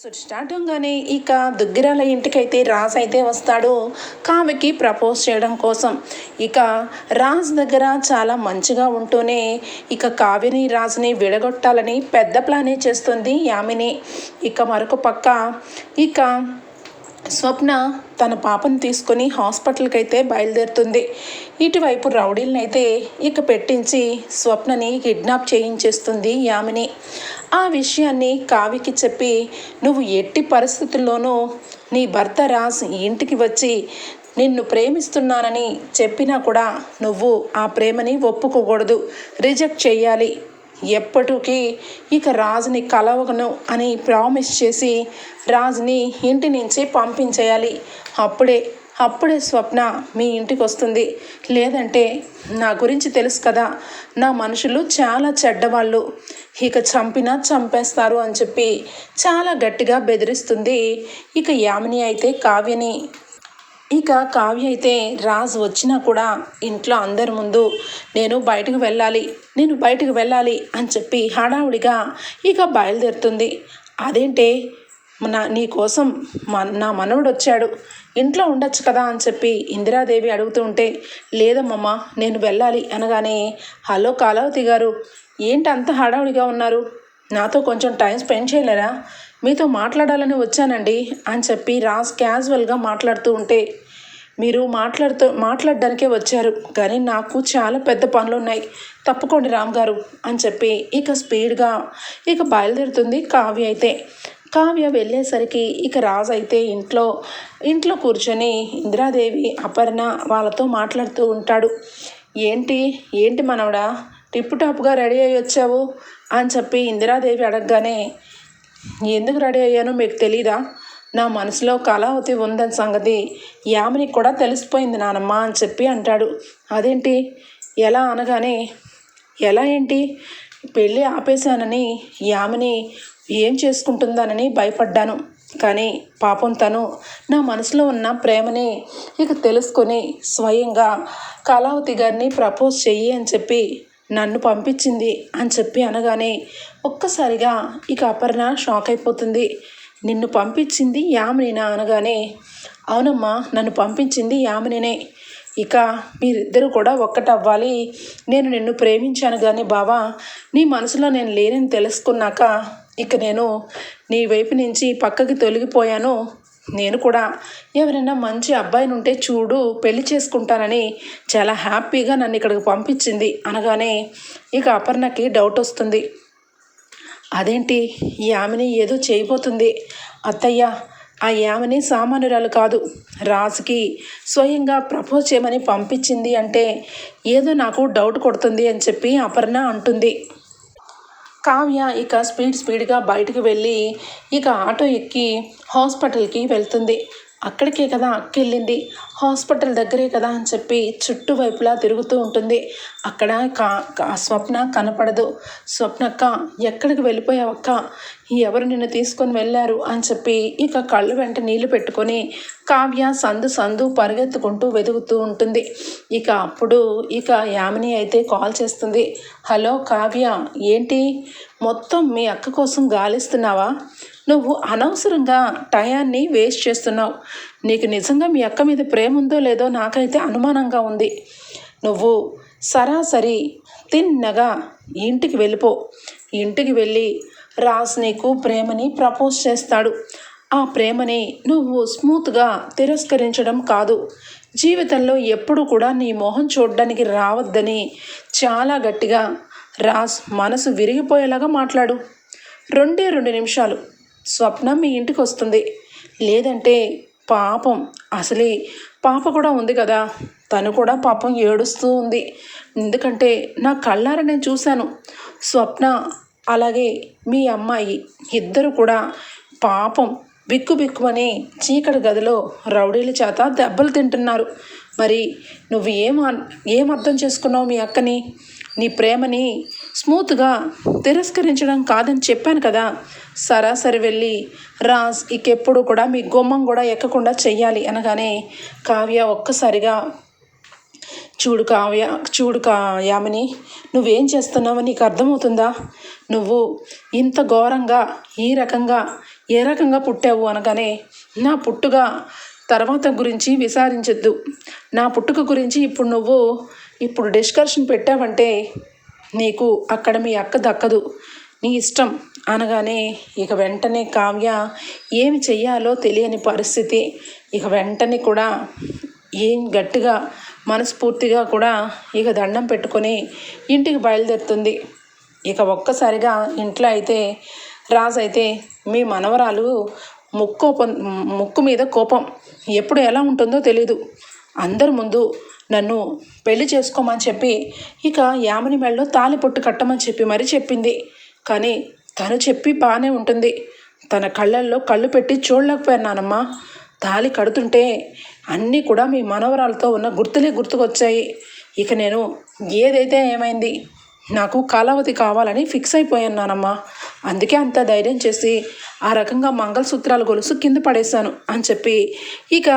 Episode start అవగానే ఇక దుగ్గిరాల ఇంటికైతే రాజ్ అయితే వస్తాడు. కావ్యకి ప్రపోజ్ చేయడం కోసం. ఇక రాజ్ దగ్గర చాలా మంచిగా ఉంటూనే ఇక కావ్యని రాజుని విడగొట్టాలని పెద్ద ప్లానే చేస్తుంది యామిని. ఇక మరొక పక్క ఇక స్వప్న తన పాపను తీసుకొని హాస్పిటల్కి అయితే బయలుదేరుతుంది. ఇటువైపు రౌడీలను అయితే ఇక పెట్టించి స్వప్నని కిడ్నాప్ చేయించేస్తుంది యామిని. ఆ విషయాన్ని కావికి చెప్పి నువ్వు ఎట్టి పరిస్థితుల్లోనూ నీ భర్త రాజ్ ఇంటికి వచ్చి నిన్ను ప్రేమిస్తున్నానని చెప్పినా కూడా నువ్వు ఆ ప్రేమని ఒప్పుకోకూడదు. రిజెక్ట్ చేయాలి ఎప్పటికీ ఇక రాజుని కలవగను అని ప్రామిస్ చేసి రాజుని ఇంటి నుంచి పంపించేయాలి. అప్పుడే అప్పుడే స్వప్న మీ ఇంటికి వస్తుంది. లేదంటే నా గురించి తెలుసు కదా. నా మనుషులు చాలా చెడ్డవాళ్ళు. ఇక చంపినా చంపేస్తారు అని చెప్పి చాలా గట్టిగా బెదిరిస్తుంది. ఇక యామిని అయితే కావ్యని. ఇక కావ్య అయితే రాజు వచ్చినా కూడా ఇంట్లో అందరి ముందు నేను బయటకు వెళ్ళాలి నేను బయటకు వెళ్ళాలి అని చెప్పి హడావుడిగా ఇక బయలుదేరుతుంది. అదేంటే నా నీ కోసం నా మనవడు వచ్చాడు. ఇంట్లో ఉండొచ్చు కదా అని చెప్పి ఇందిరాదేవి అడుగుతూ ఉంటే లేదమ్మమ్మ నేను వెళ్ళాలి అనగానే హలో కాలావతి గారు ఏంటి అంత హడావుడిగా ఉన్నారు? నాతో కొంచెం టైం స్పెండ్ చేయలేరా? మీతో మాట్లాడాలని వచ్చానండి అని చెప్పి రాజ్ క్యాజువల్గా మాట్లాడుతూ ఉంటే మీరు మాట్లాడుతూ మాట్లాడడానికే వచ్చారు. కానీ నాకు చాలా పెద్ద పనులు ఉన్నాయి తప్పుకోండి రామ్ గారు అని చెప్పి ఇక స్పీడ్గా ఇక బయలుదేరుతుంది కావ్య అయితే. కావ్య వెళ్ళేసరికి ఇక రాజు అయితే ఇంట్లో ఇంట్లో కూర్చొని ఇందిరాదేవి అపర్ణ వాళ్ళతో మాట్లాడుతూ ఉంటాడు. ఏంటి? ఏంటి మనవడా? టిప్పు టాప్గా రెడీ అయ్యి వచ్చావు? అని చెప్పి ఇందిరాదేవి అడగగానే ఎందుకు రెడీ అయ్యానో మీకు తెలీదా? నా మనసులో కళావతి ఉందని సంగతి యామినికి కూడా తెలిసిపోయింది నానమ్మ అని చెప్పి అంటాడు. అదేంటి? ఎలా అనగానే ఎలా ఏంటి? పెళ్ళి ఆపేశానని యామిని ఏం చేసుకుంటుందానని భయపడ్డాను. కానీ పాపం తను నా మనసులో ఉన్న ప్రేమని ఇక తెలుసుకొని స్వయంగా కళావతి గారిని ప్రపోజ్ చెయ్యి అని చెప్పి నన్ను పంపించింది అని చెప్పి అనగానే ఒక్కసారిగా ఇక అపర్ణ షాక్ అయిపోతుంది. నిన్ను పంపించింది యామినేనా అనగానే అవునమ్మా నన్ను పంపించింది యామినేనే. ఇక మీరిద్దరూ కూడా ఒక్కటవ్వాలి. నేను నిన్ను ప్రేమించాను కానీ బావా నీ మనసులో నేను లేనని తెలుసుకున్నాక ఇక నేను నీ వైపు నుంచి పక్కకి తొలగిపోయాను. నేను కూడా ఎవరైనా మంచి అబ్బాయిని ఉంటే చూడు పెళ్ళి చేసుకుంటానని చాలా హ్యాపీగా నన్ను ఇక్కడికి పంపించింది. అనగానే ఇక అపర్ణకి డౌట్ వస్తుంది. అదేంటి? ఈ ఆమెని ఏదో చేయబోతుంది. అత్తయ్య ఆ యామని సామాన్యురాలు కాదు. రాజుకి స్వయంగా ప్రపోజ్ చేయమని పంపించింది అంటే ఏదో నాకు డౌట్ కొడుతుంది అని చెప్పి అపర్ణ అంటుంది. కావ్య ఇక స్పీడ్ స్పీడ్గా బయటకు వెళ్ళి ఇక ఆటో ఎక్కి హాస్పిటల్కి వెళ్తుంది. అక్కడికే కదా అక్కెళ్ళింది. హాస్పిటల్ దగ్గరే కదా అని చెప్పి చుట్టువైపులా తిరుగుతూ ఉంటుంది. అక్కడ కా కా- స్వప్న కనపడదు. స్వప్నక్క ఎక్కడికి వెళ్ళిపోయావక్క? ఎవరు నిన్ను తీసుకొని వెళ్ళారు? అని చెప్పి ఇక కళ్ళు వెంట నీళ్ళు పెట్టుకొని కావ్య సందు సందు పరిగెత్తుకుంటూ వెతుకుతూ ఉంటుంది. ఇక అప్పుడు ఇక యామిని అయితే కాల్ చేస్తుంది. హలో కావ్య ఏంటి? మొత్తం మీ అక్క కోసం గాలిస్తున్నావా? నువ్వు అనవసరంగా టయాన్ని వేస్ట్ చేస్తున్నావు. నీకు నిజంగా మీ అక్క మీద ప్రేమ ఉందో లేదో నాకైతే అనుమానంగా ఉంది. నువ్వు సరాసరి తిన్నగా ఇంటికి వెళ్ళిపో. ఇంటికి వెళ్ళి రాజ్ నీకు ప్రేమని ప్రపోజ్ చేస్తాడు. ఆ ప్రేమని నువ్వు స్మూత్గా తిరస్కరించడం కాదు. జీవితంలో ఎప్పుడు కూడా నీ మొహం చూడడానికి రావద్దని చాలా గట్టిగా రాజ్ మనసు విరిగిపోయేలాగా మాట్లాడు. రెండే రెండు నిమిషాలు. స్వప్న మీ ఇంటికి వస్తుంది. లేదంటే పాపం. అసలే పాప కూడా ఉంది కదా. తను కూడా పాపం ఏడుస్తూ ఉంది. ఎందుకంటే నా కళ్ళారా నేను చూశాను. స్వప్న అలాగే మీ అమ్మాయి ఇద్దరు కూడా పాపం బిక్కు బిక్కుమని చీకటి గదిలో రౌడీల చేత దెబ్బలు తింటున్నారు. మరి నువ్వు ఏం ఏం అర్థం చేసుకున్నావు మీ అక్కని? నీ ప్రేమని స్మూత్గా తిరస్కరించడం కాదని చెప్పాను కదా. సరాసరి వెళ్ళి రాజ్ ఇకెప్పుడు కూడా మీ గుమ్మం కూడా ఎక్కకుండా చెయ్యాలి అనగానే కావ్య ఒక్కసారిగా చూడు కావ్య చూడు కా యామిని నువ్వేం చేస్తున్నావో నీకు అర్థమవుతుందా? నువ్వు ఇంత ఘోరంగా ఈ రకంగా ఏ రకంగా పుట్టావు? అనగానే నా పుట్టుగా తర్వాత గురించి విచారించద్దు నా పుట్టుక గురించి ఇప్పుడు నువ్వు ఇప్పుడు డిస్కషన్ పెట్టావంటే నీకు అక్కడ మీ అక్క దక్కదు. నీ ఇష్టం అనగానే ఇక వెంటనే కావ్య ఏమి చెయ్యాలో తెలియని పరిస్థితి. ఇక వెంటనే కూడా ఏం గట్టిగా మనస్ఫూర్తిగా కూడా ఇక దండం పెట్టుకొని ఇంటికి బయలుదేరుతుంది. ఇక ఒక్కసారిగా ఇంట్లో అయితే రాజు అయితే మీ మనవరాలు ముక్కు ముక్కు మీద కోపం. ఎప్పుడు ఎలా ఉంటుందో తెలీదు. అందరి ముందు నన్ను పెళ్ళి చేసుకోమని చెప్పి ఇక యామని మెళ్ళలో తాలి పొట్టు కట్టమని చెప్పి మరీ చెప్పింది. కానీ తను చెప్పి బాగానే ఉంటుంది. తన కళ్ళల్లో కళ్ళు పెట్టి చూడలేకపోయానమ్మా తాలి కడుతుంటే అన్నీ కూడా మీ మనవరాలతో ఉన్న గుర్తులే గుర్తుకొచ్చాయి. ఇక నేను ఏదైతే ఏమైంది నాకు కాలావతి కావాలని ఫిక్స్ అయిపోయానమ్మా అందుకే అంత ధైర్యం చేసి ఆ రకంగా మంగళసూత్రాల గొలుసు కింద పడేశాను అని చెప్పి ఇక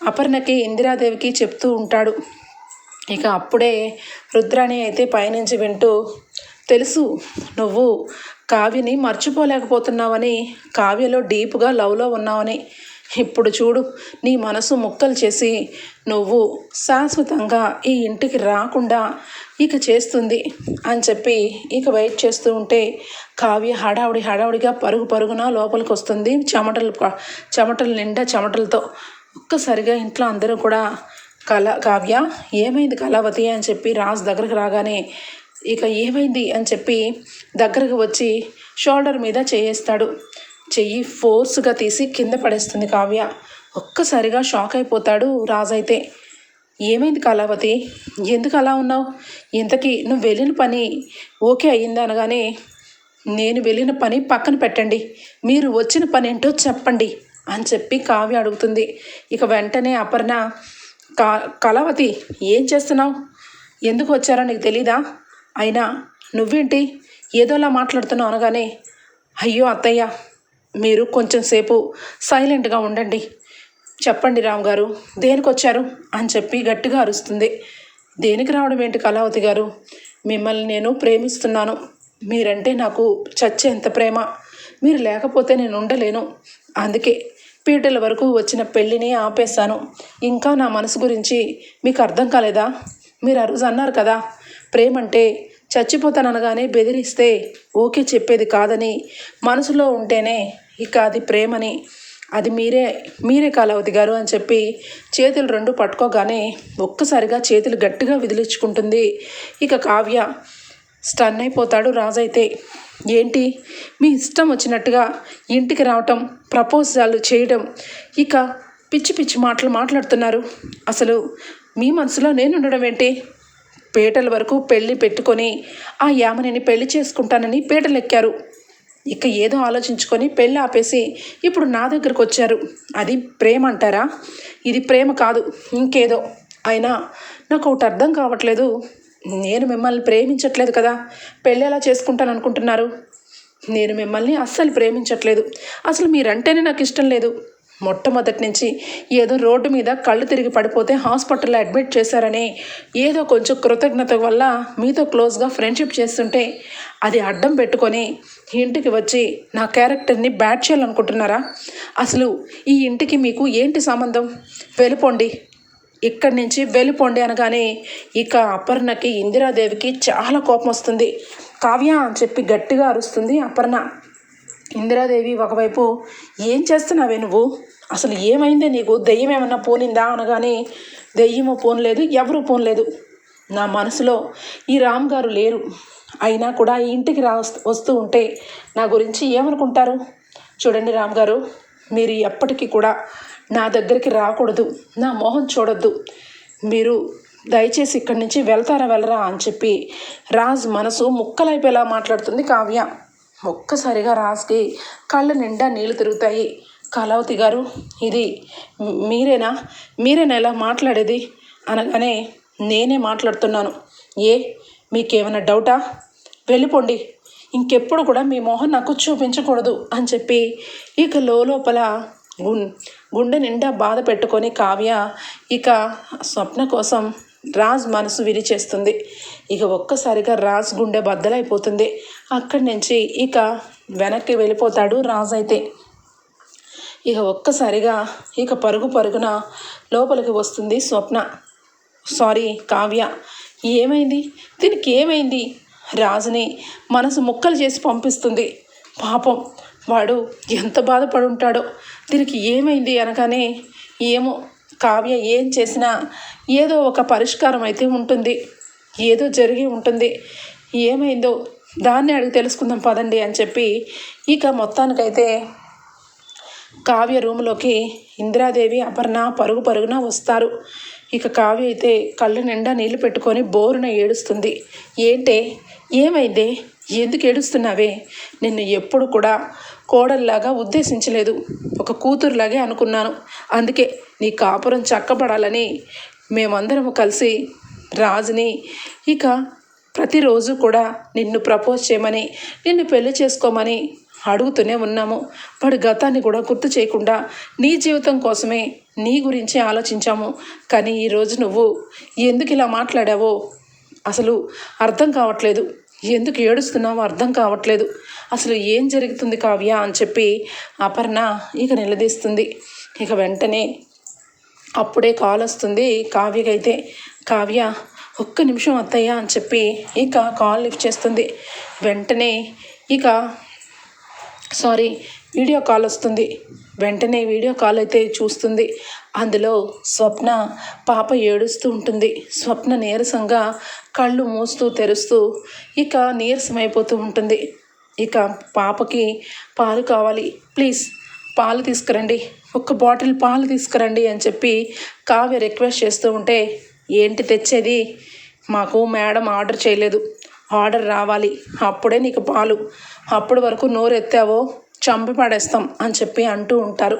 అపర్ణకి ఇందిరాదేవికి చెప్తూ ఉంటాడు. ఇక అప్పుడే రుద్రాణి అయితే పైనుంచి వింటూ తెలుసు నువ్వు కావ్యని మర్చిపోలేకపోతున్నావని కావ్యలో డీప్గా లవ్లో ఉన్నావని. ఇప్పుడు చూడు నీ మనసు ముక్కలు చేసి నువ్వు శాశ్వతంగా ఈ ఇంటికి రాకుండా ఇక చేస్తుంది అని చెప్పి ఇక వెయిట్ చేస్తూ ఉంటే కావ్య హడావుడి హడావుడిగా పరుగు పరుగున లోపలికి వస్తుంది చెమటలు చెమటలు నిండా చెమటలతో. ఒక్కసారిగా ఇంట్లో అందరూ కూడా కళ కావ్య ఏమైంది కళావతి అని చెప్పి రాజు దగ్గరకు రాగానే ఇక ఏమైంది అని చెప్పి దగ్గరకు వచ్చి షోల్డర్ మీద చేయేస్తాడు. చెయ్యి ఫోర్స్గా తీసి కింద పడేస్తుంది కావ్య. ఒక్కసారిగా షాక్ అయిపోతాడు రాజు అయితే. ఏమైంది కళావతి? ఎందుకు అలా ఉన్నావు? ఇంతకీ నువ్వు వెళ్ళిన పని ఓకే అయ్యింది అనగానే నేను వెళ్ళిన పని పక్కన పెట్టండి. మీరు వచ్చిన పని ఏంటో చెప్పండి. అని చెప్పి కావ్య అడుగుతుంది. ఇక వెంటనే అపర్ణ కా కళావతి ఏం చేస్తున్నావు? ఎందుకు వచ్చారో నీకు తెలీదా? అయినా నువ్వేంటి? ఏదోలా మాట్లాడుతున్నావు అనగానే అయ్యో అత్తయ్య మీరు కొంచెం సేపు సైలెంట్గా ఉండండి. చెప్పండి రామ్ గారు దేనికి వచ్చారు? అని చెప్పి గట్టిగా అరుస్తుంది. దేనికి రావడం ఏంటి కళావతి గారు? మిమ్మల్ని నేను ప్రేమిస్తున్నాను. మీరంటే నాకు చచ్చేంత ప్రేమ. మీరు లేకపోతే నేను ఉండలేను. అందుకే పీటల వరకు వచ్చిన పెళ్ళిని ఆపేశాను. ఇంకా నా మనసు గురించి మీకు అర్థం కాలేదా? మీరు ఆ రోజు అన్నారు కదా ప్రేమంటే చచ్చిపోతాననగానే బెదిరిస్తే ఓకే చెప్పేది కాదని మనసులో ఉంటేనే ఇక అది ప్రేమని. అది మీరే మీరే కాలావతి గారు అని చెప్పి చేతులు రెండు పట్టుకోగానే ఒక్కసారిగా చేతులు గట్టిగా విదిలించుకుంటుంది ఇక కావ్య. స్టన్ అయిపోతాడు రాజైతే. ఏంటి? మీ ఇష్టం వచ్చినట్టుగా ఇంటికి రావటం ప్రపోజాలు చేయడం ఇక పిచ్చి పిచ్చి మాటలు మాట్లాడుతున్నారు. అసలు మీ మనసులో నేను ఉండడం ఏంటి? పేటల వరకు పెళ్ళి పెట్టుకొని ఆ యామనిని పెళ్ళి చేసుకుంటానని పీటలు ఎక్కారు ఇక ఏదో ఆలోచించుకొని పెళ్ళి ఆపేసి ఇప్పుడు నా దగ్గరకు వచ్చారు అది ప్రేమ అంటారా? ఇది ప్రేమ కాదు ఇంకేదో. అయినా నాకు ఒకటి అర్థం కావట్లేదు. నేను మిమ్మల్ని ప్రేమించట్లేదు కదా. పెళ్ళి ఎలా చేసుకుంటాను అనుకుంటున్నారు? నేను మిమ్మల్ని అస్సలు ప్రేమించట్లేదు. అసలు మీరంటేనే నాకు ఇష్టం లేదు. మొట్టమొదటి నుంచి ఏదో రోడ్డు మీద కళ్ళు తిరిగి పడిపోతే హాస్పిటల్లో అడ్మిట్ చేశారని ఏదో కొంచెం కృతజ్ఞత వల్ల మీతో క్లోజ్గా ఫ్రెండ్షిప్ చేస్తుంటే అది అడ్డం పెట్టుకొని ఇంటికి వచ్చి నా క్యారెక్టర్ని బ్యాడ్ చేయాలనుకుంటున్నారా? అసలు ఈ ఇంటికి మీకు ఏంటి సంబంధం? వెళ్ళిపోండి. ఇక్కడి నుంచి వెళ్ళిపోండి అనగానే ఇక అపర్ణకి ఇందిరాదేవికి చాలా కోపం వస్తుంది. కావ్య అని చెప్పి గట్టిగా అరుస్తుంది అపర్ణ. ఇందిరాదేవి ఒకవైపు ఏం చేస్తున్నావే నువ్వు? అసలు ఏమైందే? నీకు దెయ్యం ఏమన్నా పోనిందా? అనగానే దెయ్యము పోనలేదు ఎవరు పోనలేదు. నా మనసులో ఈ రామ్ గారు లేరు. అయినా కూడా ఈ ఇంటికి రా వస్తూ ఉంటే నా గురించి ఏమనుకుంటారు? చూడండి రామ్ గారు మీరు ఎప్పటికీ కూడా నా దగ్గరికి రాకూడదు నా మొహం చూడొద్దు. మీరు దయచేసి ఇక్కడి నుంచి వెళ్తారా వెళ్ళరా అని చెప్పి రాజ్ మనసు ముక్కలైపోయేలా మాట్లాడుతుంది కావ్య. ఒక్కసారిగా రాజ్కి కళ్ళ నిండా నీళ్ళు తిరుగుతాయి. కళావతి గారు ఇది మీరేనా? మీరేనా ఎలా మాట్లాడేది? అనగానే నేనే మాట్లాడుతున్నాను. ఏ మీకేమైనా డౌటా? వెళ్ళిపోండి. ఇంకెప్పుడు కూడా మీ మొహం నాకు చూపించకూడదు అని చెప్పి ఇక లోపల గుండె నిండా బాధ పెట్టుకొని కావ్య ఇక స్వప్న కోసం రాజ్ మనసు విరిచేస్తుంది. ఇక ఒక్కసారిగా రాజ్ గుండె బద్దలైపోతుంది. అక్కడి నుంచి ఇక వెనక్కి వెళ్ళిపోతాడు రాజ్ అయితే. ఇక ఒక్కసారిగా ఇక పరుగు పరుగున లోపలికి వస్తుంది స్వప్న. సారీ కావ్య. ఏమైంది? దీనికి ఏమైంది? రాజుని మనసు ముక్కలు చేసి పంపిస్తుంది. పాపం వాడు ఎంత బాధపడి ఉంటాడో దీనికి ఏమైంది అనగానే ఏమో కావ్య ఏం చేసినా ఏదో ఒక పరిష్కారం అయితే ఉంటుంది. ఏదో జరిగి ఉంటుంది. ఏమైందో దాన్ని అడిగి తెలుసుకుందాం పదండి అని చెప్పి ఇక మొత్తానికైతే కావ్య రూమ్లోకి ఇందిరాదేవి అపర్ణ పరుగు పరుగున వస్తారు. ఇక కావ్య అయితే కళ్ళు నిండా నీళ్ళు పెట్టుకొని బోరున ఏడుస్తుంది. ఏంటే? ఏమైందే? ఎందుకు ఏడుస్తున్నావే? నిన్ను ఎప్పుడు కూడా కోడల్లాగా ఉద్దేశించలేదు. ఒక కూతురులాగే అనుకున్నాను. అందుకే నీ కాపురం చక్కబడాలని మేమందరము కలిసి రాజుని ఇక ప్రతిరోజు కూడా నిన్ను ప్రపోజ్ చేయమని నిన్ను పెళ్ళి చేసుకోమని అడుగుతూనే ఉన్నాము. వాడి గతాన్ని కూడా గుర్తు చేయకుండా నీ జీవితం కోసమే నీ గురించి ఆలోచించాము. కానీ ఈరోజు నువ్వు ఎందుకు ఇలా మాట్లాడావో అసలు అర్థం కావట్లేదు. ఎందుకు ఏడుస్తున్నావో అర్థం కావట్లేదు. అసలు ఏం జరుగుతుంది కావ్య అని చెప్పి అపర్ణ ఇక నిలదీస్తుంది. ఇక వెంటనే అప్పుడే కాల్ వస్తుంది కావ్యకైతే. కావ్య ఒక్క నిమిషం అత్తయ్య అని చెప్పి ఇక కాల్ లిఫ్ట్ చేస్తుంది. వెంటనే ఇక సారీ వీడియో కాల్ వస్తుంది. వెంటనే వీడియో కాల్ అయితే చూస్తుంది. అందులో స్వప్న పాప ఏడుస్తూ ఉంటుంది. స్వప్న నీరసంగా కళ్ళు మూస్తూ తెరుస్తూ ఇక నీరసమైపోతూ ఉంటుంది. ఇక పాపకి పాలు కావాలి. ప్లీజ్ పాలు తీసుకురండి. ఒక బాటిల్ పాలు తీసుకురండి అని చెప్పి కావ్య రిక్వెస్ట్ చేస్తూ ఉంటే ఏంటి తెచ్చేది? మాకు మేడం ఆర్డర్ చేయలేదు. ఆర్డర్ రావాలి. అప్పుడే నీకు పాలు. అప్పటి వరకు నోరు ఎత్తావో చంపి పడేస్తాం అని చెప్పి అంటూ ఉంటారు.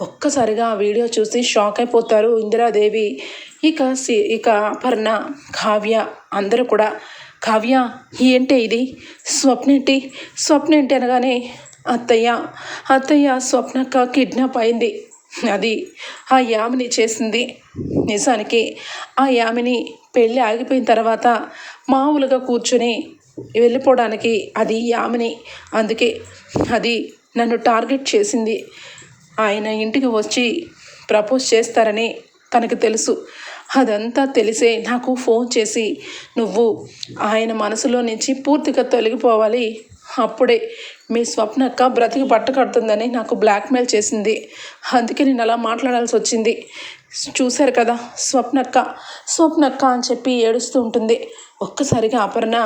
ఒక్కసారిగా ఆ వీడియో చూసి షాక్ అయిపోతారు ఇందిరాదేవి. ఇక సి ఇక అపర్ణ కావ్య అందరూ కూడా కావ్య ఏంటి ఇది? స్వప్న ఏంటి? స్వప్న ఏంటి అనగానే అత్తయ్య అత్తయ్య స్వప్నక్క కిడ్నాప్ అయింది. అది ఆ యామిని చేసింది. నిజానికి ఆ యామిని పెళ్ళి ఆగిపోయిన తర్వాత మామూలుగా కూర్చొని వెళ్ళిపోవడానికి అది యామిని. అందుకే అది నన్ను టార్గెట్ చేసింది. ఆయన ఇంటికి వచ్చి ప్రపోజ్ చేస్తారని తనకు తెలుసు. అదంతా తెలిసే నాకు ఫోన్ చేసి నువ్వు ఆయన మనసులో నుంచి పూర్తిగా తొలగిపోవాలి. అప్పుడే మీ స్వప్నక్క బ్రతికి పట్టకడుతుందని నాకు బ్లాక్మెయిల్ చేసింది. అందుకే నేను అలా మాట్లాడాల్సి వచ్చింది. చూశారు కదా స్వప్నక్క స్వప్నక్క అని చెప్పి ఏడుస్తూ ఉంటుంది. ఒక్కసారిగా అపర్ణ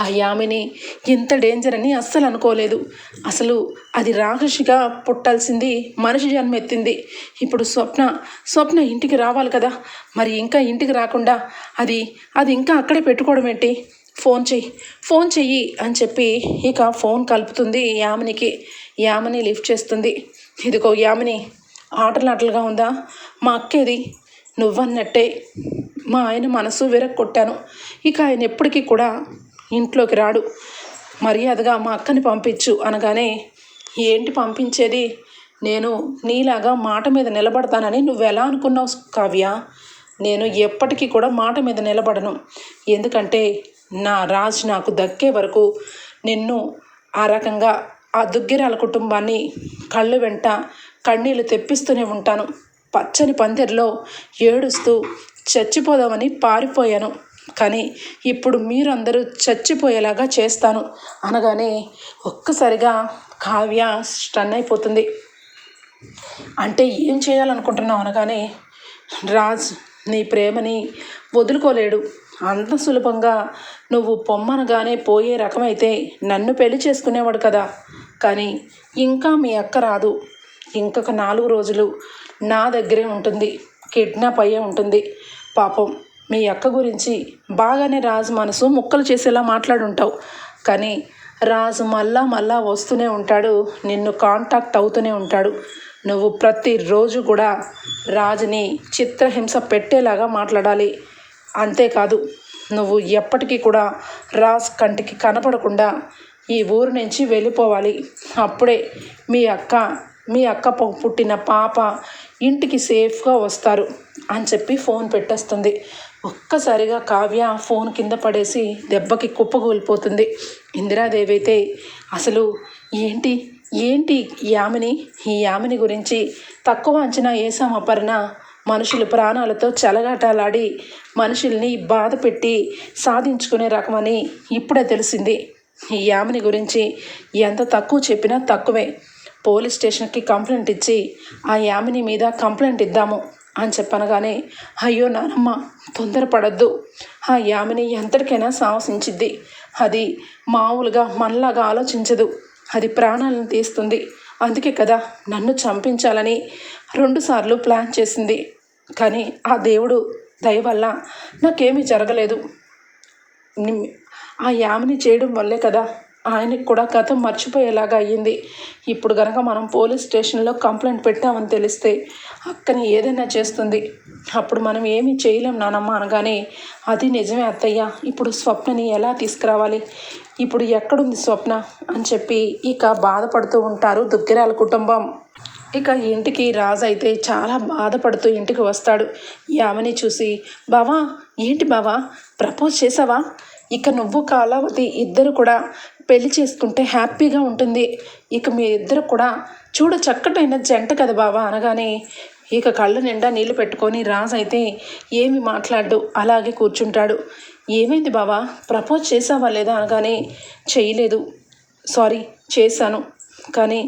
ఆ యామిని ఎంత డేంజర్ అని అస్సలు అనుకోలేదు. అసలు అది రాక్షసిగా పుట్టాల్సింది మనిషి జన్మ ఎత్తింది ఇప్పుడు స్వప్న స్వప్న ఇంటికి రావాలి కదా. మరి ఇంకా ఇంటికి రాకుండా అది అది ఇంకా అక్కడే పెట్టుకోవడం ఏంటి? ఫోన్ చెయ్యి ఫోన్ చెయ్యి అని చెప్పి ఇక ఫోన్ కలుపుతుంది యామినికి. యామిని లిఫ్ట్ చేస్తుంది. ఇదిగో యామిని ఆటలాటలుగా ఉందా? మా అక్కేది నువ్వన్నట్టే. మా ఆయన మనసు విరక్కొట్టాను ఇక ఆయన ఎప్పటికీ కూడా ఇంట్లోకి రాడు. మర్యాదగా మా అక్కని పంపించు అనగానే ఏంటి పంపించేది? నేను నీలాగా మాట మీద నిలబడతానని నువ్వు ఎలా అనుకున్నావు కావ్య? నేను ఎప్పటికీ కూడా మాట మీద నిలబడను. ఎందుకంటే నా రాజ్ నాకు దక్కే వరకు నిన్ను ఆ రకంగా ఆ దుగ్గిరాల కుటుంబాన్ని కళ్ళు వెంట కన్నీళ్ళు తెప్పిస్తూనే ఉంటాను. పచ్చని పందిరిలో ఏడుస్తూ చచ్చిపోదామని పారిపోయాను. కానీ ఇప్పుడు మీరందరూ చచ్చిపోయేలాగా చేస్తాను. అనగానే ఒక్కసారిగా కావ్య స్టన్ అయిపోతుంది. అంటే ఏం చేయాలనుకుంటున్నావు? అనగానే రాజ్ నీ ప్రేమని వదులుకోలేడు. అంత సులభంగా నువ్వు పొమ్మనగానే పోయే రకమైతే నన్ను పెళ్ళి చేసుకునేవాడు కదా. కానీ ఇంకా మీ అక్క రాదు. ఇంకొక నాలుగు రోజులు నా దగ్గరే ఉంటుంది. కిడ్నాప్ అయ్యే ఉంటుంది. పాపం మీ అక్క గురించి బాగానే రాజు మనసు ముక్కలు చేసేలా మాట్లాడుంటావు. కానీ రాజు మళ్ళా మళ్ళా వస్తూనే ఉంటాడు నిన్ను కాంటాక్ట్ అవుతూనే ఉంటాడు. నువ్వు ప్రతిరోజు కూడా రాజుని చిత్రహింస పెట్టేలాగా మాట్లాడాలి. అంతేకాదు నువ్వు ఎప్పటికీ కూడా రాజ్ కంటికి కనపడకుండా ఈ ఊరు నుంచి వెళ్ళిపోవాలి. అప్పుడే మీ అక్క మీ అక్క పుట్టిన పాప ఇంటికి సేఫ్గా వస్తారు. అని చెప్పి ఫోన్ పెట్టేస్తుంది. ఒక్కసారిగా కావ్య ఫోన్ కింద పడేసి దెబ్బకి కుప్పకూలిపోతుంది ఇందిరాదేవి అయితే అసలు ఏంటి ఏంటి యామిని? ఈ యామిని గురించి తక్కువ అంచనా వేసాం అపర్ణ. మనుషులు ప్రాణాలతో చెలగాటాలాడి మనుషుల్ని బాధ పెట్టి సాధించుకునే రకమని ఇప్పుడే తెలిసింది. ఈ యామిని గురించి ఎంత తక్కువ చెప్పినా తక్కువే. పోలీస్ స్టేషన్కి కంప్లైంట్ ఇచ్చి ఆ యామిని మీద కంప్లైంట్ ఇద్దాము. అని చెప్పనగానే అయ్యో నానమ్మ తొందరపడద్దు. ఆ యామిని ఎంతటికైనా సాహసించిద్ది. అది మామూలుగా మనలాగా ఆలోచించదు. అది ప్రాణాలను తీస్తుంది. అందుకే కదా నన్ను చంపించాలని రెండుసార్లు ప్లాన్ చేసింది. కానీ ఆ దేవుడు దయ వల్ల నాకేమీ జరగలేదు. ఆ యామిని చేయడం వల్లే కదా ఆయనకి కూడా గతం మర్చిపోయేలాగా అయ్యింది. ఇప్పుడు గనక మనం పోలీస్ స్టేషన్లో కంప్లైంట్ పెట్టామని తెలిస్తే అక్కని ఏదైనా చేస్తుంది. అప్పుడు మనం ఏమీ చేయలేం నానమ్మ అనగానే అది నిజమే అత్తయ్య ఇప్పుడు స్వప్నని ఎలా తీసుకురావాలి? ఇప్పుడు ఎక్కడుంది స్వప్న? అని చెప్పి ఇక బాధపడుతూ ఉంటారు దుగ్గిరాల కుటుంబం. ఇక ఇంటికి రాజు అయితే చాలా బాధపడుతూ ఇంటికి వస్తాడు. యామని చూసి బావా ఏంటి బావా? ప్రపోజ్ చేసావా? ఇక నువ్వు కాలావతి ఇద్దరు కూడా పెళ్ళి చేసుకుంటే హ్యాపీగా ఉంటుంది. ఇక మీ ఇద్దరు కూడా చూడ చక్కటైన జంట కదా బావా అనగానే ఇక కళ్ళు నిండా నీళ్ళు పెట్టుకొని రాజ్ అయితే ఏమి మాట్లాడు అలాగే కూర్చుంటాడు. ఏమైంది బావా? ప్రపోజ్ చేసావా లేదా అనగానే చేయలేదు. సారీ చేశాను. కానీ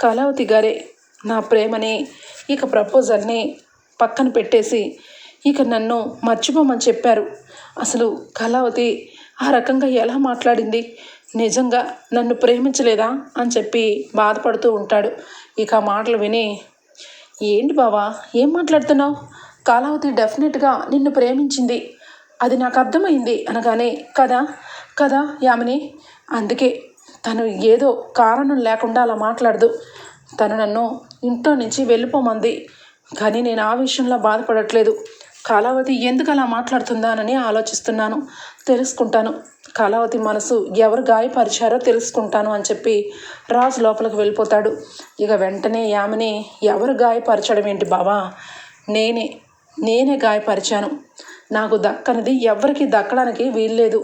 కళావతి గారే నా ప్రేమని ఇక ప్రపోజల్ని పక్కన పెట్టేసి ఇక నన్ను మర్చిపోమని చెప్పారు. అసలు కళావతి ఆ రకంగా ఎలా మాట్లాడింది? నిజంగా నన్ను ప్రేమించలేదా అని చెప్పి బాధపడుతూ ఉంటాడు. ఇక మాటలు విని ఏంటి బావా? ఏం మాట్లాడుతున్నావు? కాలావతి డెఫినెట్గా నిన్ను ప్రేమించింది. అది నాకు అర్థమైంది అనగానే కదా? కదా యామిని? అందుకే తను ఏదో కారణం లేకుండా అలా మాట్లాడదు. తను నన్ను ఇంట్లో నుంచి వెళ్ళిపోమంది. కానీ నేను ఆ విషయంలో బాధపడట్లేదు. కాలావతి ఎందుకు అలా మాట్లాడుతుందానని ఆలోచిస్తున్నాను. తెలుసుకుంటాను. కళావతి మనసు ఎవరు గాయపరిచారో తెలుసుకుంటాను అని చెప్పి రాజు లోపలికి వెళ్ళిపోతాడు. ఇక వెంటనే యామిని ఎవరు గాయపరచడం ఏంటి బావా? నేనే నేనే గాయపరిచాను. నాకు దక్కనిది ఎవరికి దక్కడానికి వీల్లేదు.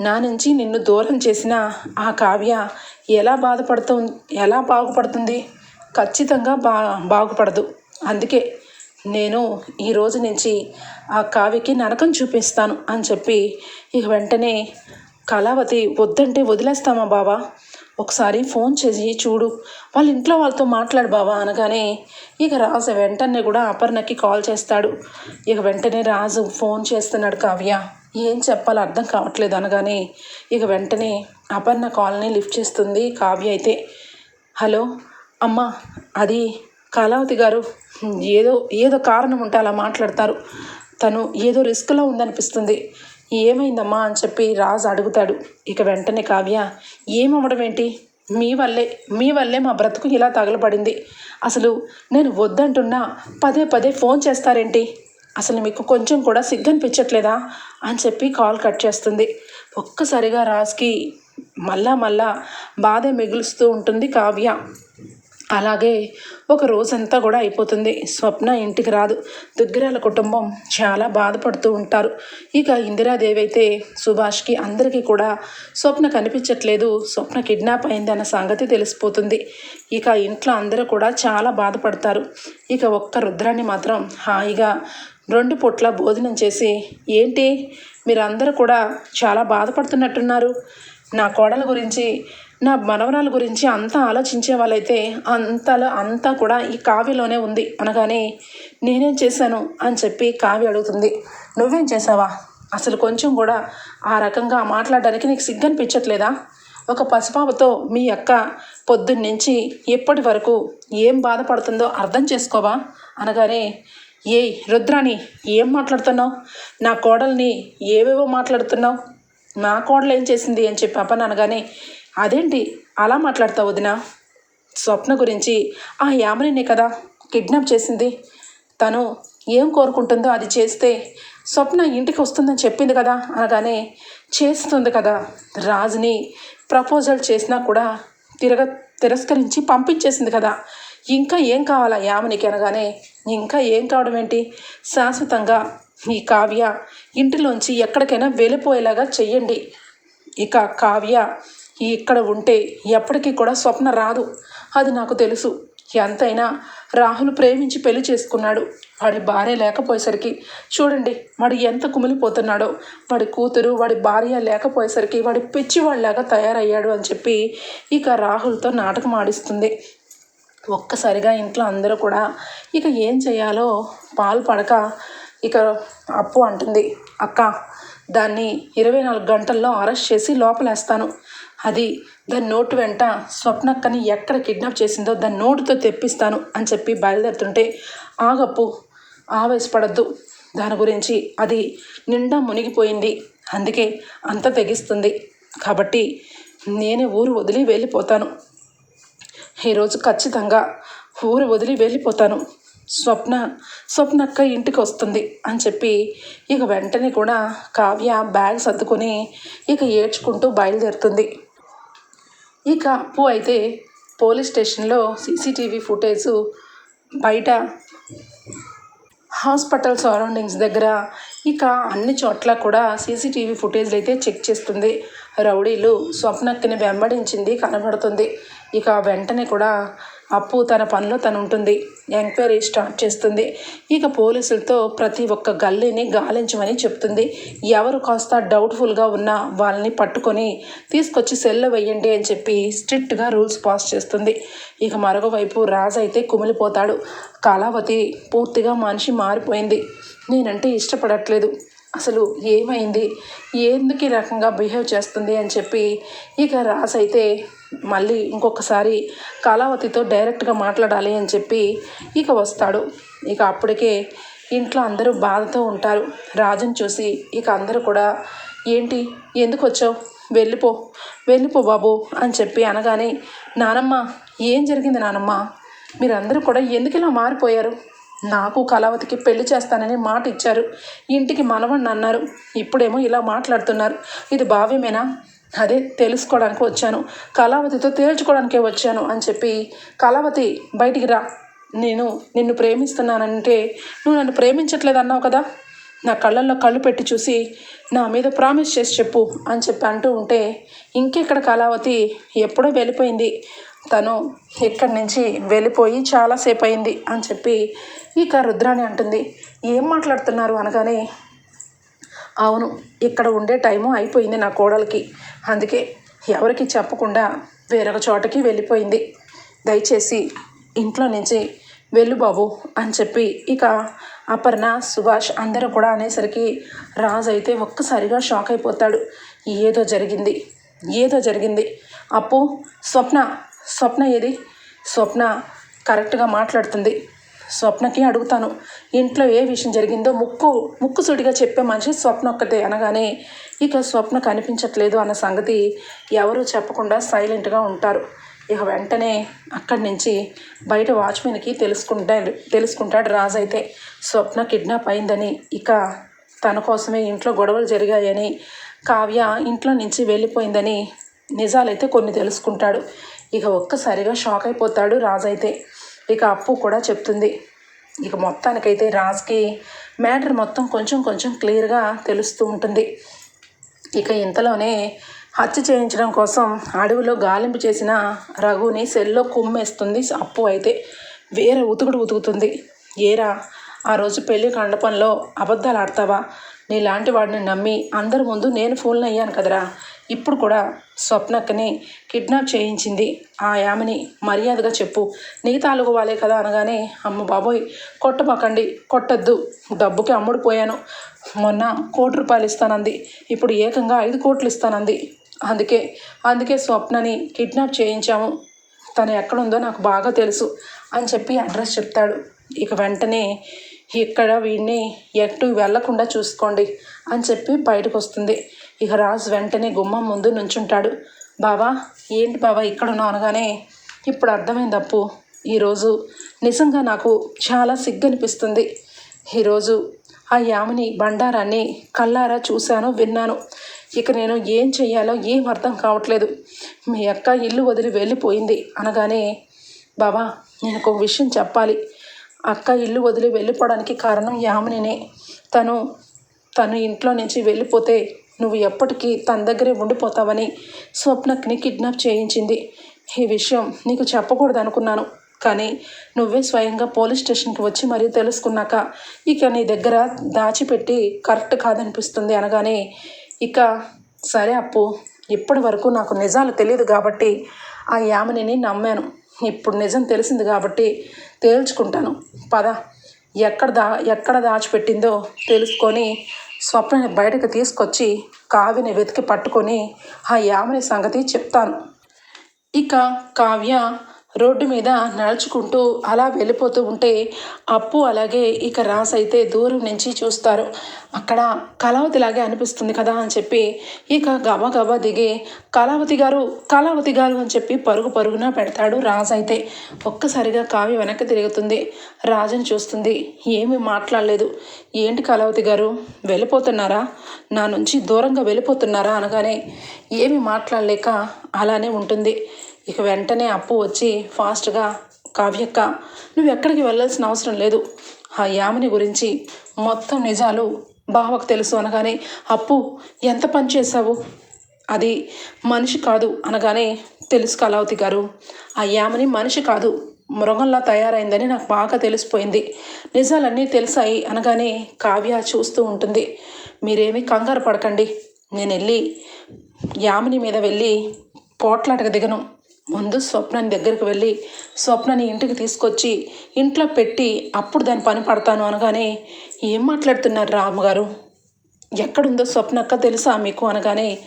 నా నుంచి నిన్ను దూరం చేసిన ఆ కావ్య ఎలా బాధపడుతు ఎలా బాగుపడుతుంది? ఖచ్చితంగా బా బాగుపడదు. అందుకే నేను ఈ రోజు నుంచి ఆ కావ్యకి నరకం చూపిస్తాను అని చెప్పి ఇక వెంటనే కళావతి వద్దంటే వదిలేస్తామా బావా? ఒకసారి ఫోన్ చేసి చూడు. వాళ్ళ ఇంట్లో వాళ్ళతో మాట్లాడు బావా అనగానే ఇక రాజు వెంటనే కూడా అపర్ణకి కాల్ చేస్తాడు. ఇక వెంటనే రాజు ఫోన్ చేస్తున్నాడు కావ్య. ఏం చెప్పాలో అర్థం కావట్లేదు అనగానే ఇక వెంటనే అపర్ణ కాల్ని లిఫ్ట్ చేస్తుంది కావ్య అయితే. హలో అమ్మా అది కళావతి గారు ఏదో ఏదో కారణం ఉంటే అలా మాట్లాడతారు. తను ఏదో రిస్క్లో ఉందనిపిస్తుంది. ఏమైందమ్మా అని చెప్పి రాజు అడుగుతాడు. ఇక వెంటనే కావ్య ఏమవ్వడం ఏంటి మీ వల్లే మీ వల్లే మా బ్రతుకు ఇలా తగలబడింది. అసలు నేను వద్దంటున్నా పదే పదే ఫోన్ చేస్తారేంటి? అసలు మీకు కొంచెం కూడా సిగ్గనిపించట్లేదా? అని చెప్పి కాల్ కట్ చేస్తుంది. ఒక్కసారిగా రాజ్కి మళ్ళా మళ్ళా బాధ మిగులుస్తూ ఉంటుంది కావ్య. అలాగే ఒక రోజంతా కూడా అయిపోతుంది. స్వప్న ఇంటికి రాదు. దుగ్గిరాల కుటుంబం చాలా బాధపడుతూ ఉంటారు. ఇక ఇందిరాదేవి అయితే సుభాష్కి అందరికీ కూడా స్వప్న కనిపించట్లేదు. స్వప్న కిడ్నాప్ అయిందన్న సంగతి తెలిసిపోతుంది. ఇక ఇంట్లో అందరూ కూడా చాలా బాధపడతారు. ఇక ఒక్క రుద్రాన్ని మాత్రం హాయిగా రెండు పూట్ల భోజనం చేసి ఏంటి? మీరందరూ కూడా చాలా బాధపడుతున్నట్టున్నారు. నా కోడల గురించి నా మనవరాల గురించి అంతా ఆలోచించే వాళ్ళైతే అంతలో అంతా కూడా ఈ కావ్యలోనే ఉంది. అనగానే నేనేం చేశాను? అని చెప్పి కావ్య అడుగుతుంది. నువ్వేం చేసావా అసలు కొంచెం కూడా ఆ రకంగా మాట్లాడడానికి నీకు సిగ్గనిపించట్లేదా? ఒక పసిపాపతో మీ అక్క పొద్దున్నుంచి ఎప్పటి వరకు ఏం బాధపడుతుందో అర్థం చేసుకోవా? అనగానే ఏయ్ రుద్రాణి ఏం మాట్లాడుతున్నావు? నా కోడల్ని ఏవేవో మాట్లాడుతున్నావు? నా కోడలు ఏం చేసింది? అని చెప్పి అప్పని అనగానే అదేంటి? అలా మాట్లాడతావు వదిన. స్వప్న గురించి ఆ యామనినే కదా కిడ్నాప్ చేసింది. తను ఏం కోరుకుంటుందో అది చేస్తే స్వప్న ఇంటికి వస్తుందని చెప్పింది కదా అనగానే చేస్తుంది కదా. రాజుని ప్రపోజల్ చేసినా కూడా తిరగ తిరస్కరించి పంపించేసింది కదా. ఇంకా ఏం కావాలా యామనికి అనగానే ఇంకా ఏం కావడం ఏంటి? శాశ్వతంగా ఈ కావ్య ఇంటిలోంచి ఎక్కడికైనా వెళ్ళిపోయేలాగా చెయ్యండి. ఇక కావ్య ఇక్కడ ఉంటే ఎప్పటికీ కూడా స్వప్న రాదు. అది నాకు తెలుసు. ఎంతైనా రాహుల్ ప్రేమించి పెళ్ళి చేసుకున్నాడు. వాడి భార్య లేకపోయేసరికి చూడండి వాడు ఎంత కుమిలిపోతున్నాడో. వాడి కూతురు వాడి భార్య లేకపోయేసరికి వాడి పిచ్చివాళ్ళలాగా తయారయ్యాడు అని చెప్పి ఇక రాహుల్తో నాటకం ఆడిస్తుంది. ఒక్కసారిగా ఇంట్లో అందరూ కూడా ఇక ఏం చేయాలో పాలు పడక ఇక అప్పు అంటుంది. అక్క దాన్ని ఇరవై నాలుగు గంటల్లో అరెస్ట్ చేసి లోపలేస్తాను. అది దాని నోటు వెంట స్వప్నక్కని ఎక్కడ కిడ్నాప్ చేసిందో దాని నోటుతో తెప్పిస్తాను అని చెప్పి బయలుదేరుతుంటే ఆగప్పు ఆవేశపడద్దు. దాని గురించి అది నిండా మునిగిపోయింది. అందుకే అంత తెగిస్తుంది. కాబట్టి నేనే ఊరు వదిలి వెళ్ళిపోతాను. ఈరోజు ఖచ్చితంగా ఊరు వదిలి వెళ్ళిపోతాను. స్వప్న స్వప్నక్క ఇంటికి వస్తుంది అని చెప్పి ఇక వెంటనే కూడా కావ్య బ్యాగ్ సర్దుకొని ఇక ఏడ్చుకుంటూ బయలుదేరుతుంది. ఇక అప్పు అయితే పోలీస్ స్టేషన్లో సీసీటీవీ ఫుటేజ్ బయట హాస్పిటల్ సరౌండింగ్స్ దగ్గర ఇక అన్ని చోట్ల కూడా సీసీటీవీ ఫుటేజ్లు అయితే చెక్ చేస్తుంది. రౌడీలు స్వప్నక్కని వెంబడించింది కనబడుతుంది. ఇక వెంటనే కూడా అప్పు తన పనిలో తను ఉంటుంది. ఎంక్వైరీ స్టార్ట్ చేస్తుంది. ఇక పోలీసులతో ప్రతి ఒక్క గల్లీని గాలించమని చెప్తుంది. ఎవరు కాస్త డౌట్ఫుల్గా ఉన్నా వాళ్ళని పట్టుకొని తీసుకొచ్చి సెల్లో వేయండి అని చెప్పి స్ట్రిక్ట్గా రూల్స్ పాస్ చేస్తుంది. ఇక మరొక వైపు రాజు అయితే కుమిలిపోతాడు. కళావతి పూర్తిగా మనిషి మారిపోయింది. నేనంటే ఇష్టపడట్లేదు. అసలు ఏమైంది? ఎందుకు ఈ రకంగా బిహేవ్ చేస్తుంది అని చెప్పి ఇక రాజ్ అయితే మళ్ళీ ఇంకొకసారి కళావతితో డైరెక్ట్గా మాట్లాడాలి అని చెప్పి ఇక వస్తాడు. ఇక అప్పటికే ఇంట్లో అందరూ బాధతో ఉంటారు. రాజుని చూసి ఇక అందరూ కూడా ఏంటి? ఎందుకు వచ్చావు? వెళ్ళిపో వెళ్ళిపో బాబు అని చెప్పి అనగానే నానమ్మ ఏం జరిగింది నానమ్మ? మీరందరూ కూడా ఎందుకు ఇలా మారిపోయారు? నాకు కళావతికి పెళ్ళి చేస్తానని మాట ఇచ్చారు ఇంటికి మనవణ్ణి అన్నారు. ఇప్పుడేమో ఇలా మాట్లాడుతున్నారు. ఇది భావ్యమేనా? అదే తెలుసుకోవడానికి వచ్చాను. కళావతితో తేల్చుకోవడానికే వచ్చాను అని చెప్పి కళావతి బయటికి రా. నేను నిన్ను ప్రేమిస్తున్నానంటే నువ్వు నన్ను ప్రేమించట్లేదు అన్నావు కదా? నా కళ్ళల్లో కళ్ళు పెట్టి చూసి నా మీద ప్రామిస్ చేసి చెప్పు అని చెప్పి అంటూ ఉంటే ఇంకెక్కడ కళావతి? ఎప్పుడో వెళ్ళిపోయింది. తను ఇక్కడి నుంచి వెళ్ళిపోయి చాలాసేపు అయింది అని చెప్పి ఇక రుద్రాణి అంటుంది. ఏం మాట్లాడుతున్నారు అనగానే అవును ఇక్కడ ఉండే టైము అయిపోయింది నా కోడలికి. అందుకే ఎవరికి చెప్పకుండా వేరొక చోటకి వెళ్ళిపోయింది. దయచేసి ఇంట్లో నుంచి వెళ్ళు బాబు అని చెప్పి ఇక అపర్ణ సుభాష్ అందరూ కూడా అనేసరికి రాజు అయితే ఒక్కసారిగా షాక్ అయిపోతాడు. ఏదో జరిగింది ఏదో జరిగింది. అప్పు స్వప్న స్వప్న ఏది? స్వప్న కరెక్ట్గా మాట్లాడుతుంది. స్వప్నకి అడుగుతాను. ఇంట్లో ఏ విషయం జరిగిందో ముక్కు ముక్కు సుడిగా చెప్పే మనిషి స్వప్న ఒక్కతే అనగానే ఇక స్వప్న కనిపించట్లేదు అన్న సంగతి ఎవరు చెప్పకుండా సైలెంట్గా ఉంటారు. ఇక వెంటనే అక్కడి నుంచి బయట వాచ్మెన్కి తెలుసుకుంటాడు తెలుసుకుంటాడు రాజు అయితే. స్వప్న కిడ్నాప్ అయిందని ఇక తన కోసమే ఇంట్లో గొడవలు జరిగాయని కావ్య ఇంట్లో నుంచి వెళ్ళిపోయిందని నిజాలైతే కొన్ని తెలుసుకుంటాడు. ఇక ఒక్కసారిగా షాక్ అయిపోతాడు రాజు అయితే. ఇక అప్పు కూడా చెప్తుంది. ఇక మొత్తానికైతే రాజ్కి మ్యాటర్ మొత్తం కొంచెం కొంచెం క్లియర్గా తెలుస్తూ ఉంటుంది. ఇక ఇంతలోనే హత్య చేయించడం కోసం అడవిలో గాలింపు చేసిన రఘుని సెల్లో కుమ్మేస్తుంది అప్పు అయితే. వేరే ఉతుకుడు ఉతుకుతుంది. ఏరా ఆ రోజు పెళ్ళి కండపంలో అబద్ధాలు ఆడతావా? నీలాంటి వాడిని నమ్మి అందరి ముందు నేను ఫోన్ అయ్యాను కదరా. ఇప్పుడు కూడా స్వప్నక్కని కిడ్నాప్ చేయించింది ఆ యామని మర్యాదగా చెప్పు. నీ తాలూకు వాళ్ళే కదా అనగానే అమ్మ బాబోయ్ కొట్టమాకండి కొట్టద్దు డబ్బుకి అమ్ముడుపోయాను మొన్న కోటి రూపాయలు ఇస్తానంది ఇప్పుడు ఏకంగా ఐదు కోట్లు ఇస్తానంది. అందుకే అందుకే స్వప్నని కిడ్నాప్ చేయించాము. తను ఎక్కడుందో నాకు బాగా తెలుసు అని చెప్పి అడ్రస్ చెప్తాడు. ఇక వెంటనే ఇక్కడ వీడిని ఎటు వెళ్ళకుండా చూసుకోండి అని చెప్పి బయటకు వస్తుంది ఇక రాజు వెంటనే గుమ్మం ముందు నుంచుంటాడు. బావా ఏంటి బావా ఇక్కడ ఉన్నావు అనగానే ఇప్పుడు అర్థమైంది అప్పు. ఈరోజు నిజంగా నాకు చాలా సిగ్గనిపిస్తుంది. ఈరోజు ఆ యామిని బండారాన్ని కల్లారా చూశాను విన్నాను. ఇక నేను ఏం చెయ్యాలో ఏం అర్థం కావట్లేదు. మీ అక్క ఇల్లు వదిలి వెళ్ళిపోయింది అనగానే బాబా నేను ఒక విషయం చెప్పాలి. అక్క ఇల్లు వదిలి వెళ్ళిపోవడానికి కారణం యామినినే. తను తను ఇంట్లో నుంచి వెళ్ళిపోతే నువ్వు ఎప్పటికీ తన దగ్గరే ఉండిపోతావని స్వప్నక్ని కిడ్నాప్ చేయించింది. ఈ విషయం నీకు చెప్పకూడదు అనుకున్నాను కానీ నువ్వే స్వయంగా పోలీస్ స్టేషన్కి వచ్చి మరీ తెలుసుకున్నాక ఇక నీ దగ్గర దాచిపెట్టి కరెక్ట్ కాదనిపిస్తుంది అనగానే ఇక సరే అప్పు ఇప్పటి వరకు నాకు నిజాలు తెలియదు కాబట్టి ఆ యామినిని నమ్మాను. ఇప్పుడు నిజం తెలిసింది కాబట్టి తేల్చుకుంటాను. పద. ఎక్కడ దా ఎక్కడ దాచిపెట్టిందో తెలుసుకొని స్వప్నని బయటకు తీసుకొచ్చి కావ్యని వెతికి పట్టుకొని ఆ యామిని సంగతి చెప్తాను. ఇక కావ్య రోడ్డు మీద నడుచుకుంటూ అలా వెళ్ళిపోతూ ఉంటే అప్పు అలాగే ఇక రాస్ అయితే దూరం నుంచి చూస్తారు. అక్కడ కళావతిలాగే అనిపిస్తుంది కదా అని చెప్పి ఇక గబా గబా దిగి కళావతి గారు కళావతి గారు అని చెప్పి పరుగు పరుగున పెడతాడు రాజ్ అయితే. ఒక్కసారిగా కావ్య వెనక్కి తిరుగుతుంది. రాజుని చూస్తుంది ఏమీ మాట్లాడలేదు. ఏంటి కళావతి గారు వెళ్ళిపోతున్నారా? నా నుంచి దూరంగా వెళ్ళిపోతున్నారా అనగానే ఏమి మాట్లాడలేక అలానే ఉంటుంది. ఇక వెంటనే అప్పు వచ్చి ఫాస్ట్గా కావ్యక్క నువ్వు ఎక్కడికి వెళ్ళాల్సిన అవసరం లేదు. ఆ యామిని గురించి మొత్తం నిజాలు బావకు తెలుసు అనగానే అప్పు ఎంత పని చేశావు? అది మనిషి కాదు అనగానే తెలుసు కళావతి గారు. ఆ యామిని మనిషి కాదు మృగంలా తయారైందని నాకు బాగా తెలిసిపోయింది. నిజాలన్నీ తెలిసాయి అనగానే కావ్య చూస్తూ ఉంటుంది. మీరేమీ కంగారు పడకండి. నేను వెళ్ళి యామిని మీద వెళ్ళి పోట్లాటకు దిగను. ముందు స్వప్నని దగ్గరికి వెళ్ళి స్వప్నని ఇంటికి తీసుకొచ్చి ఇంట్లో పెట్టి అప్పుడు దాని పని పడతాను అనగానే ఏం మాట్లాడుతున్నారు రామగారు? ఎక్కడుందో స్వప్న అక్క తెలుసా మీకు అనగానే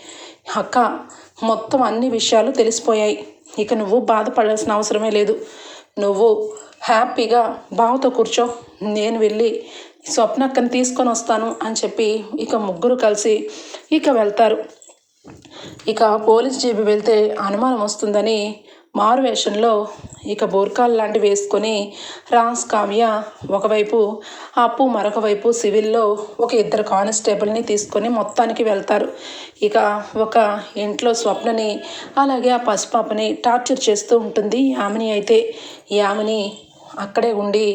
అక్క మొత్తం అన్ని విషయాలు తెలిసిపోయాయి. ఇక నువ్వు బాధపడాల్సిన అవసరమే లేదు. నువ్వు హ్యాపీగా బావతో కూర్చో. నేను వెళ్ళి స్వప్నక్కని తీసుకొని వస్తాను అని చెప్పి ఇక ముగ్గురు కలిసి ఇక వెళ్తారు. ఇక పోలీస్ జీబు వెళ్తే అనుమానం వస్తుందని మారు వేషంలో ఇక బోర్కాల్ లాంటివి వేసుకొని రాస్ కావ్య ఒకవైపు అప్పు మరొక వైపు సివిల్లో ఒక ఇద్దరు కానిస్టేబుల్ని తీసుకొని మొత్తానికి వెళ్తారు. ఇక ఒక ఇంట్లో స్వప్నని అలాగే ఆ పసిపాపని టార్చర్ చేస్తూ ఉంటుంది యామిని అయితే. యామిని అక్కడే ఉండి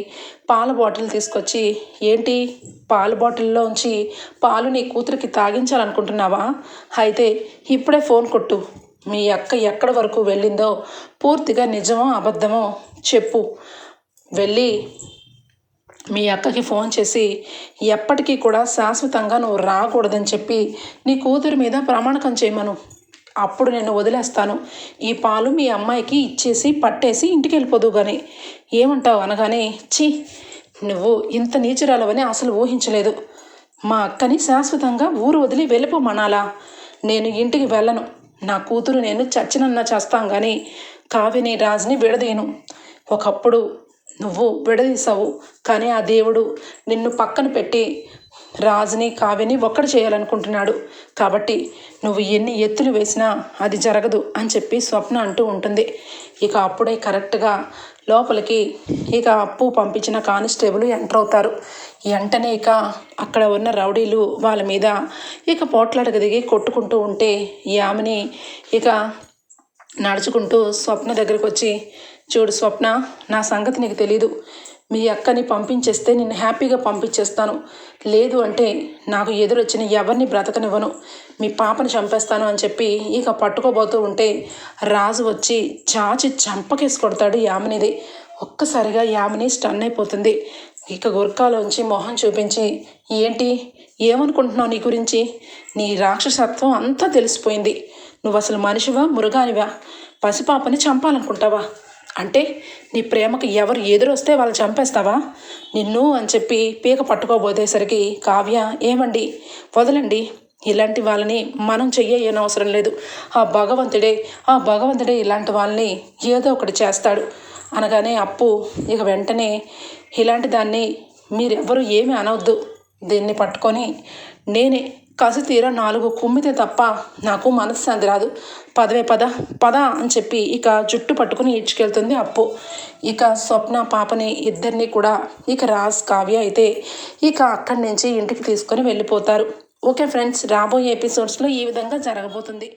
పాల బాటిల్ తీసుకొచ్చి ఏంటి? పాల బాటిల్లోంచి పాలు నీ కూతురికి తాగించాలనుకుంటున్నావా? అయితే ఇప్పుడే ఫోన్ కొట్టు. మీ అక్క ఎక్కడి వరకు వెళ్ళిందో పూర్తిగా నిజమో అబద్ధమో చెప్పు. వెళ్ళి మీ అక్కకి ఫోన్ చేసి ఎప్పటికీ కూడా శాశ్వతంగా నువ్వు రాకూడదని చెప్పి నీ కూతురి మీద ప్రమాణకం చేయమను. అప్పుడు నేను వదిలేస్తాను. ఈ పాలు మీ అమ్మాయికి ఇచ్చేసి పట్టేసి ఇంటికి వెళ్ళిపోదు కానీ ఏమంటావు అనగానే ఛీ నువ్వు ఇంత నీచురాలవని అసలు ఊహించలేదు. మా అక్కని శాశ్వతంగా ఊరు వదిలి వెళ్ళిపోమనాలా? నేను ఇంటికి వెళ్ళను. నా కూతురు నేను చచ్చినన్నా చేస్తాం కానీ కావ్యని రాజుని విడదీయను. ఒకప్పుడు నువ్వు విడదీసావు కానీ ఆ దేవుడు నిన్ను పక్కన పెట్టి రాజుని కావ్యని ఒక్కడు చేయాలనుకుంటున్నాడు. కాబట్టి నువ్వు ఎన్ని ఎత్తులు వేసినా అది జరగదు అని చెప్పి స్వప్న అంటూ ఉంటుంది. ఇక అప్పుడే కరెక్ట్గా లోపలికి ఇక అప్పు పంపించిన కానిస్టేబుల్ ఎంటర్ అవుతారు. వెంటనే ఇక అక్కడ ఉన్న రౌడీలు వాళ్ళ మీద ఇక పోట్లాటకు దిగి కొట్టుకుంటూ ఉంటే యామిని ఇక నడుచుకుంటూ స్వప్న దగ్గరకు వచ్చి చూడు స్వప్న నా సంగతి నీకు తెలీదు. మీ అక్కని పంపించేస్తే నేను హ్యాపీగా పంపించేస్తాను. లేదు అంటే నాకు ఎదురొచ్చిన ఎవరిని బ్రతకనివ్వను. మీ పాపని చంపేస్తాను అని చెప్పి ఇక పట్టుకోబోతూ ఉంటే రాజు వచ్చి చాచి చంపకేసి కొడతాడు యామినిది. ఒక్కసారిగా యామిని స్టన్ అయిపోతుంది. ఇక గుర్కాలోంచి మొహం చూపించి ఏంటి? ఏమనుకుంటున్నావు నీ గురించి? నీ రాక్షసత్వం అంతా తెలిసిపోయింది. నువ్వు అసలు మనిషివా? మురుగానివా పసిపాపని చంపాలనుకుంటావా? అంటే నీ ప్రేమకు ఎవరు ఎదురొస్తే వాళ్ళు చంపేస్తావా? నిన్ను అని చెప్పి పీక పట్టుకోబోతేసరికి కావ్య ఏమండి వదలండి. ఇలాంటి వాళ్ళని మనం చెయ్యనవసరం లేదు. ఆ భగవంతుడే ఆ భగవంతుడే ఇలాంటి వాళ్ళని ఏదో ఒకటి చేస్తాడు. అనగానే అప్పు ఇక వెంటనే ఇలాంటి దాన్ని మీరెవ్వరూ ఏమీ అనవద్దు దీన్ని పట్టుకొని నేనే కసి తీర నాలుగు కుమ్మితే తప్ప నాకు మనశ్శాంతి రాదు. పదవే పద పద అని చెప్పి ఇక జుట్టు పట్టుకుని ఈడ్చుకెళ్తుంది అప్పు. ఇక స్వప్న పాపని ఇద్దరిని కూడా ఇక రాజ్ కావ్య అయితే ఇక అక్కడి నుంచి ఇంటికి తీసుకొని వెళ్ళిపోతారు. ఓకే ఫ్రెండ్స్ రాబోయే ఎపిసోడ్స్లో ఈ విధంగా జరగబోతుంది.